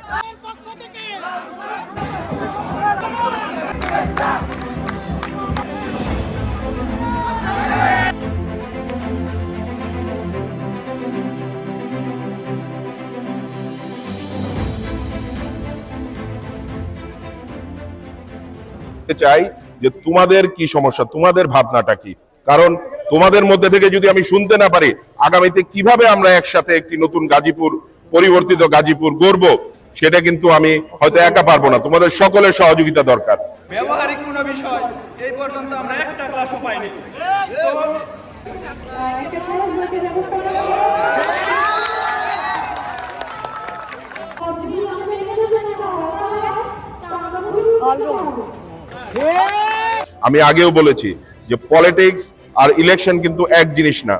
চাই যে তোমাদের কি সমস্যা? তোমাদের ভাবনাটা কি? কারণ তোমাদের মধ্যে থেকে যদি আমি শুনতে না পারি, আগামীতে কীভাবে আমরা একসাথে একটি নতুন গাজীপুর, পরিবর্তিত গাজীপুর গড়ব? সেটা কিন্তু আমি হয়তো একা পারব না। তোমাদের সকলের সহযোগিতা দরকার। ব্যবহারিক কোনো বিষয় এই পর্যন্ত আমরা একটা ক্লাসও পাইনি। আমি আগেও বলেছি যে পলিটিক্স আর ইলেকশন কিন্তু এক জিনিস না।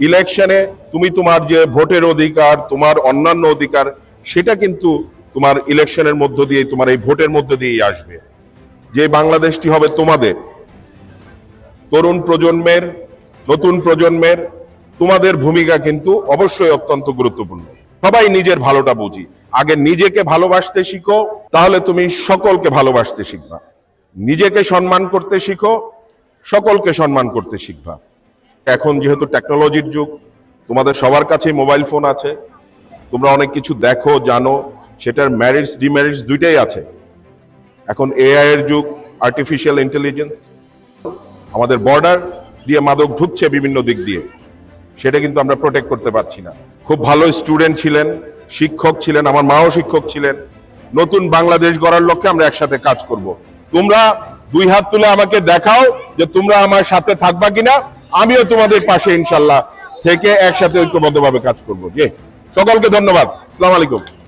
ইলেকশনে তুমি তোমার যে ভোটের অধিকার তোমার অন্যান্য অধিকার সেটা কিন্তু তোমার ইলেকশনের মধ্য দিয়ে তোমার এই ভোটের মধ্য দিয়েই আসবে। যে বাংলাদেশটি হবে তোমাদের। তরুণ প্রজন্মের, নতুন প্রজন্মের, তোমাদের ভূমিকা কিন্তু অবশ্যই অত্যন্ত গুরুত্বপূর্ণ। সবাই নিজের ভালোটা বুঝি। আগে নিজেকে ভালোবাসতে শিখো, তাহলে তুমি সকলকে ভালোবাসতে শিখবা। নিজেকে সম্মান করতে শিখো, সকলকে সম্মান করতে শিখবা। এখন যেহেতু টেকনোলজির যুগ, তোমাদের সবার কাছেই মোবাইল ফোন আছে। তোমরা অনেক কিছু দেখো, জানো সেটার ম্যারিটস ডিমেরিটস দুইটাই আছে। এখন এআই এর যুগ আর্টিফিশিয়াল ইন্টেলিজেন্স আমাদের বর্ডার দিয়ে মাদক ঢুকছে বিভিন্ন দিক দিয়ে। সেটা কিন্তু আমরা প্রোটেক্ট করতে পারছি না। খুব ভালো স্টুডেন্ট ছিলেন, শিক্ষক ছিলেন, আমার মাও শিক্ষক ছিলেন। নতুন বাংলাদেশ গড়ার লক্ষ্যে আমরা একসাথে কাজ করব। তোমরা দুই হাত তুলে আমাকে দেখাও যে তোমরা আমার সাথে থাকবা কিনা। আমিও তোমাদের পাশে ইনশাল্লাহ থেকে একসাথে ঐক্যবদ্ধভাবে কাজ করব। জি। সকলকে ধন্যবাদ। আসসালামু আলাইকুম।